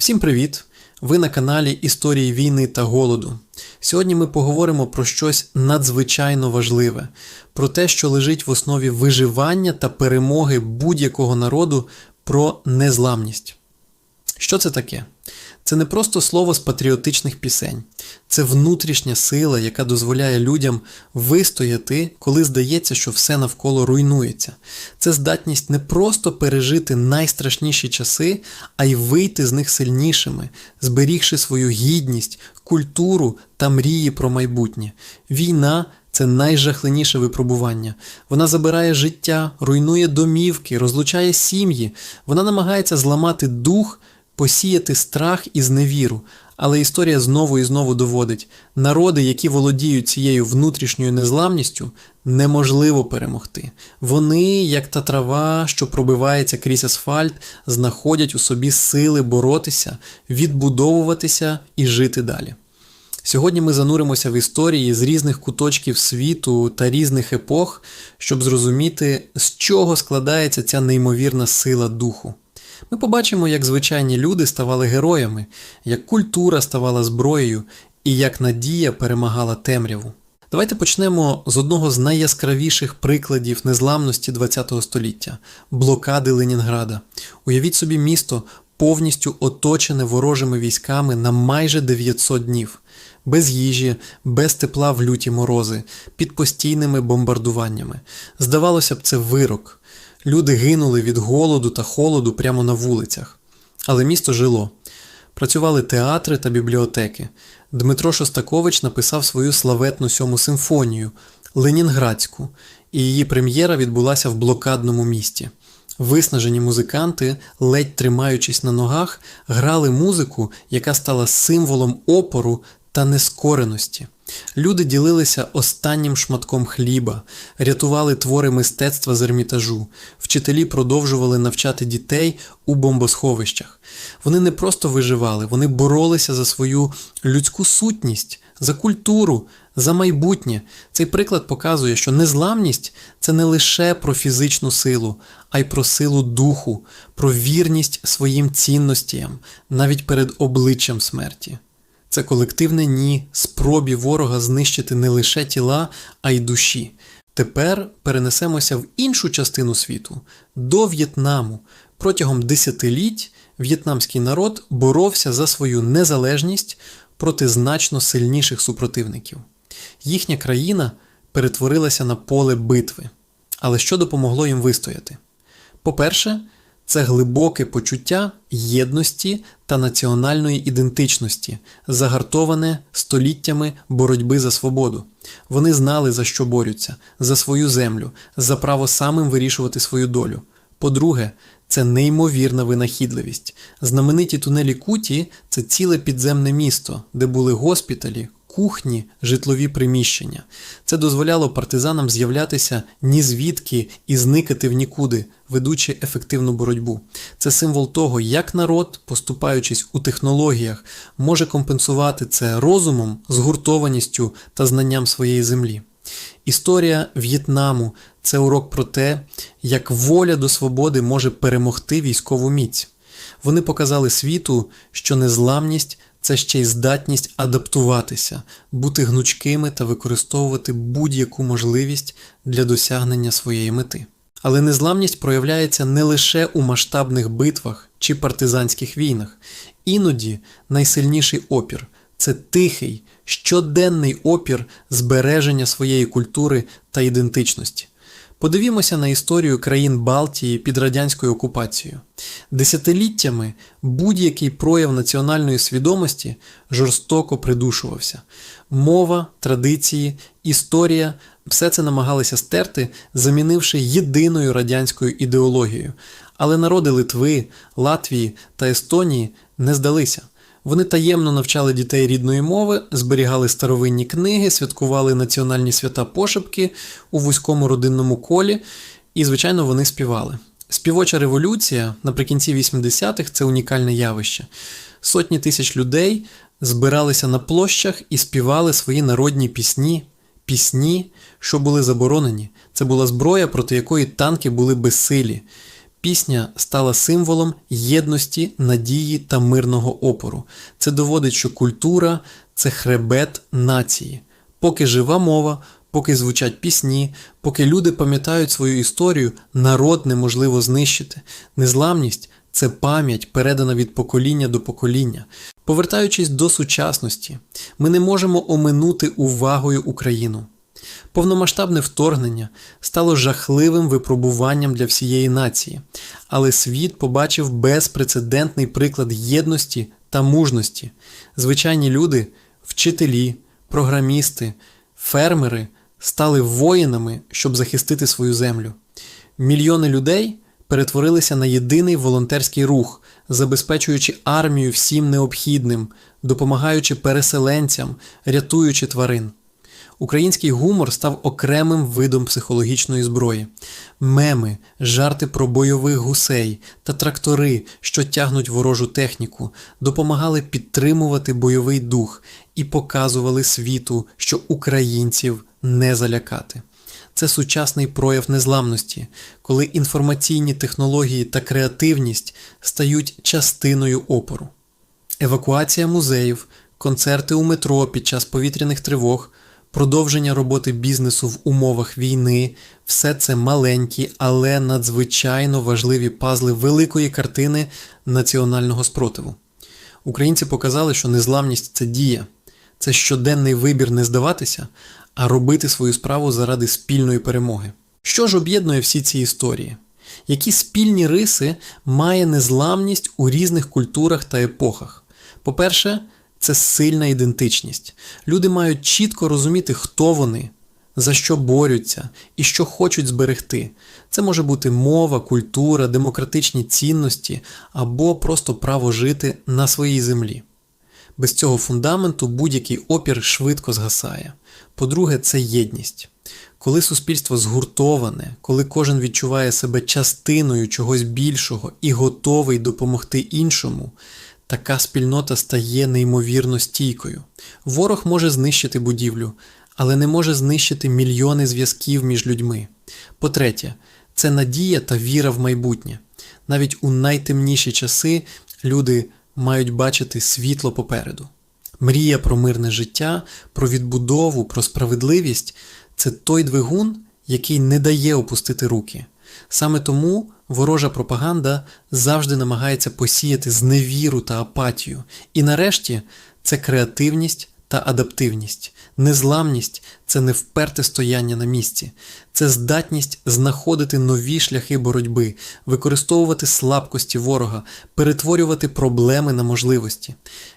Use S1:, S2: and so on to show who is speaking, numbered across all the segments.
S1: Всім привіт! Ви на каналі Історії війни та голоду. Сьогодні ми поговоримо про щось надзвичайно важливе, про те, що лежить в основі виживання та перемоги будь-якого народу про незламність. Що це таке? Це не просто слово з патріотичних пісень, це внутрішня сила, яка дозволяє людям вистояти, коли здається, що все навколо руйнується. Це здатність не просто пережити найстрашніші часи, а й вийти з них сильнішими, зберігши свою гідність, культуру та мрії про майбутнє. Війна це найжахливіше випробування. Вона забирає життя, руйнує домівки, розлучає сім'ї. Вона намагається зламати дух посіяти страх і зневіру. Але історія знову і знову доводить, народи, які володіють цією внутрішньою незламністю, неможливо перемогти. Вони, як та трава, що пробивається крізь асфальт, знаходять у собі сили боротися, відбудовуватися і жити далі. Сьогодні ми зануримося в історії з різних куточків світу та різних епох, щоб зрозуміти, з чого складається ця неймовірна сила духу. Ми побачимо, як звичайні люди ставали героями, як культура ставала зброєю і як надія перемагала темряву. Давайте почнемо з одного з найяскравіших прикладів незламності ХХ століття блокади Ленінграда. Уявіть собі місто повністю оточене ворожими військами на майже 900 днів, без їжі, без тепла в люті морози, під постійними бомбардуваннями. Здавалося б, це вирок. Люди гинули від голоду та холоду прямо на вулицях. Але місто жило. Працювали театри та бібліотеки. Дмитро Шостакович написав свою славетну сьому симфонію Ленінградську, і її прем'єра відбулася в блокадному місті. Виснажені музиканти, ледь тримаючись на ногах, грали музику, яка стала символом опору та нескореності. Люди ділилися останнім шматком хліба, рятували твори мистецтва з ермітажу, вчителі продовжували навчати дітей у бомбосховищах. Вони не просто виживали, вони боролися за свою людську сутність, за культуру, за майбутнє. Цей приклад показує, що незламність це не лише про фізичну силу, а й про силу духу, про вірність своїм цінностям, навіть перед обличчям смерті. Це колективне ні спробі ворога знищити не лише тіла, а й душі. Тепер перенесемося в іншу частину світу, до В'єтнаму. Протягом десятиліть в'єтнамський народ боровся за свою незалежність проти значно сильніших супротивників. Їхня країна перетворилася на поле битви. Але що допомогло їм вистояти? По-перше, це глибоке почуття єдності та національної ідентичності, загартоване століттями боротьби за свободу. Вони знали, за що борються, за свою землю, за право самим вирішувати свою долю. По-друге, це неймовірна винахідливість. Знамениті тунелі Куті це ціле підземне місто, де були госпіталі, кухні, житлові приміщення. Це дозволяло партизанам з'являтися ні звідки і зникати в нікуди, ведучи ефективну боротьбу. Це символ того, як народ, поступаючись у технологіях, може компенсувати це розумом, згуртованістю та знанням своєї землі. Історія В'єтнаму це урок про те, як воля до свободи може перемогти військову міць. Вони показали світу, що незламність це ще й здатність адаптуватися, бути гнучкими та використовувати будь-яку можливість для досягнення своєї мети. Але незламність проявляється не лише у масштабних битвах чи партизанських війнах. Іноді найсильніший опір це тихий, щоденний опір збереження своєї культури та ідентичності. Подивімося на історію країн Балтії під радянською окупацією. Десятиліттями будь-який прояв національної свідомості жорстоко придушувався. Мова, традиції, історія все це намагалися стерти, замінивши єдиною радянською ідеологією. Але народи Литви, Латвії та Естонії не здалися. Вони таємно навчали дітей рідної мови, зберігали старовинні книги, святкували національні свята пошепки у вузькому родинному колі, і, звичайно, вони співали. Співоча революція наприкінці 80-х це унікальне явище. Сотні тисяч людей збиралися на площах і співали свої народні пісні, пісні, що були заборонені. Це була зброя, проти якої танки були безсилі. Пісня стала символом єдності, надії та мирного опору. Це доводить, що культура це хребет нації. Поки жива мова, поки звучать пісні, поки люди пам'ятають свою історію, народ неможливо знищити. Незламність це пам'ять, передана від покоління до покоління. Повертаючись до сучасності, ми не можемо оминути увагою Україну. Повномасштабне вторгнення стало жахливим випробуванням для всієї нації, але світ побачив безпрецедентний приклад єдності та мужності. Звичайні люди, вчителі, програмісти, фермери стали воїнами, щоб захистити свою землю. Мільйони людей перетворилися на єдиний волонтерський рух, забезпечуючи армію всім необхідним, допомагаючи переселенцям, рятуючи тварин. Український гумор став окремим видом психологічної зброї. Меми, жарти про бойових гусей та трактори, що тягнуть ворожу техніку, допомагали підтримувати бойовий дух і показували світу, що українців не залякати. Це сучасний прояв незламності, коли інформаційні технології та креативність стають частиною опору. Евакуація музеїв, концерти у метро під час повітряних тривог, продовження роботи бізнесу в умовах війни все це маленькі, але надзвичайно важливі пазли великої картини національного спротиву. Українці показали, що незламність це дія, це щоденний вибір не здаватися, а робити свою справу заради спільної перемоги. Що ж об'єднує всі ці історії? Які спільні риси має незламність у різних культурах та епохах? По-перше, це сильна ідентичність. Люди мають чітко розуміти, хто вони, за що борються і що хочуть зберегти. Це може бути мова, культура, демократичні цінності або просто право жити на своїй землі. Без цього фундаменту будь-який опір швидко згасає. По-друге, це єдність. Коли суспільство згуртоване, коли кожен відчуває себе частиною чогось більшого і готовий допомогти іншому, така спільнота стає неймовірно стійкою. Ворог може знищити будівлю, але не може знищити мільйони зв'язків між людьми. По-третє, це надія та віра в майбутнє. Навіть у найтемніші часи люди мають бачити світло попереду. Мрія про мирне життя, про відбудову, про справедливість це той двигун, який не дає опустити руки. Саме тому ворожа пропаганда завжди намагається посіяти зневіру та апатію. І нарешті це креативність та адаптивність. Незламність це не вперте стояння на місці, це здатність знаходити нові шляхи боротьби, використовувати слабкості ворога, перетворювати проблеми на можливості.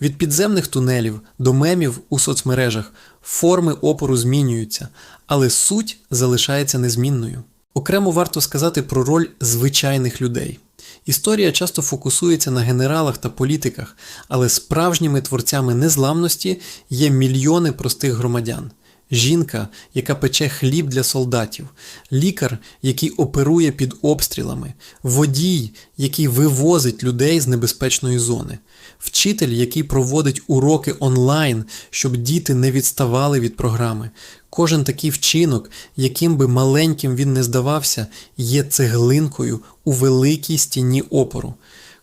S1: Від підземних тунелів до мемів у соцмережах форми опору змінюються, але суть залишається незмінною. Окремо варто сказати про роль звичайних людей. Історія часто фокусується на генералах та політиках, але справжніми творцями незламності є мільйони простих громадян. Жінка, яка пече хліб для солдатів, лікар, який оперує під обстрілами, водій, який вивозить людей з небезпечної зони, вчитель, який проводить уроки онлайн, щоб діти не відставали від програми. Кожен такий вчинок, яким би маленьким він не здавався, є цеглинкою у великій стіні опору.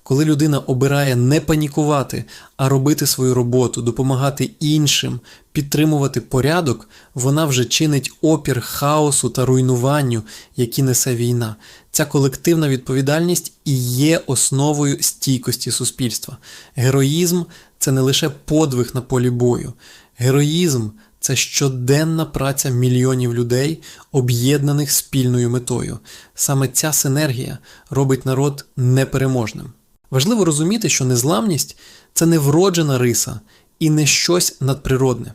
S1: Коли людина обирає не панікувати, а робити свою роботу, допомагати іншим, підтримувати порядок, вона вже чинить опір хаосу та руйнуванню, які несе війна. Ця колективна відповідальність і є основою стійкості суспільства. Героїзм це не лише подвиг на полі бою. Героїзм це щоденна праця мільйонів людей, об'єднаних спільною метою. Саме ця синергія робить народ непереможним. Важливо розуміти, що незламність це не вроджена риса і не щось надприродне.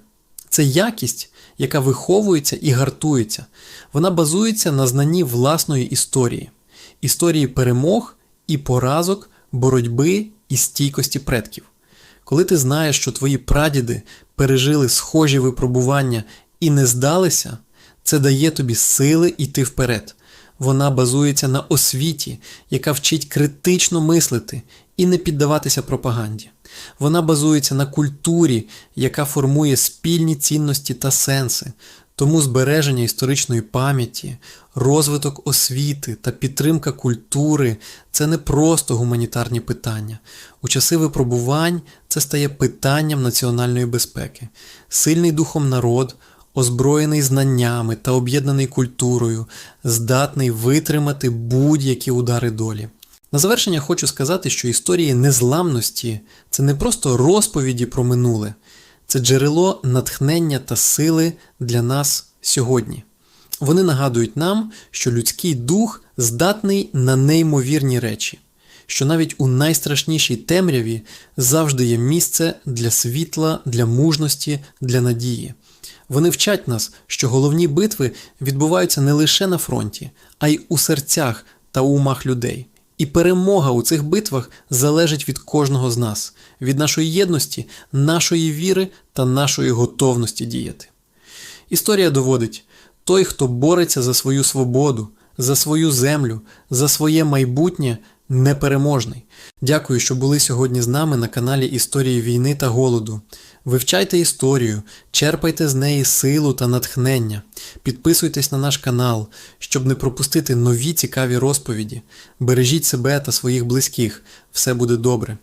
S1: Це якість, яка виховується і гартується. Вона базується на знанні власної історії, історії перемог і поразок, боротьби і стійкості предків. Коли ти знаєш, що твої прадіди пережили схожі випробування і не здалися, це дає тобі сили йти вперед. Вона базується на освіті, яка вчить критично мислити і не піддаватися пропаганді. Вона базується на культурі, яка формує спільні цінності та сенси. Тому збереження історичної пам'яті, розвиток освіти та підтримка культури це не просто гуманітарні питання. У часи випробувань це стає питанням національної безпеки. Сильний духом народ, озброєний знаннями та об'єднаний культурою, здатний витримати будь-які удари долі. На завершення хочу сказати, що історії незламності це не просто розповіді про минуле, це джерело натхнення та сили для нас сьогодні. Вони нагадують нам, що людський дух здатний на неймовірні речі, що навіть у найстрашнішій темряві завжди є місце для світла, для мужності, для надії. Вони вчать нас, що головні битви відбуваються не лише на фронті, а й у серцях та умах людей. І перемога у цих битвах залежить від кожного з нас, від нашої єдності, нашої віри та нашої готовності діяти. Історія доводить, той, хто бореться за свою свободу, за свою землю, за своє майбутнє, непереможний. Дякую, що були сьогодні з нами на каналі Історії війни та голоду. Вивчайте історію, черпайте з неї силу та натхнення. Підписуйтесь на наш канал, щоб не пропустити нові цікаві розповіді. Бережіть себе та своїх близьких. Все буде добре.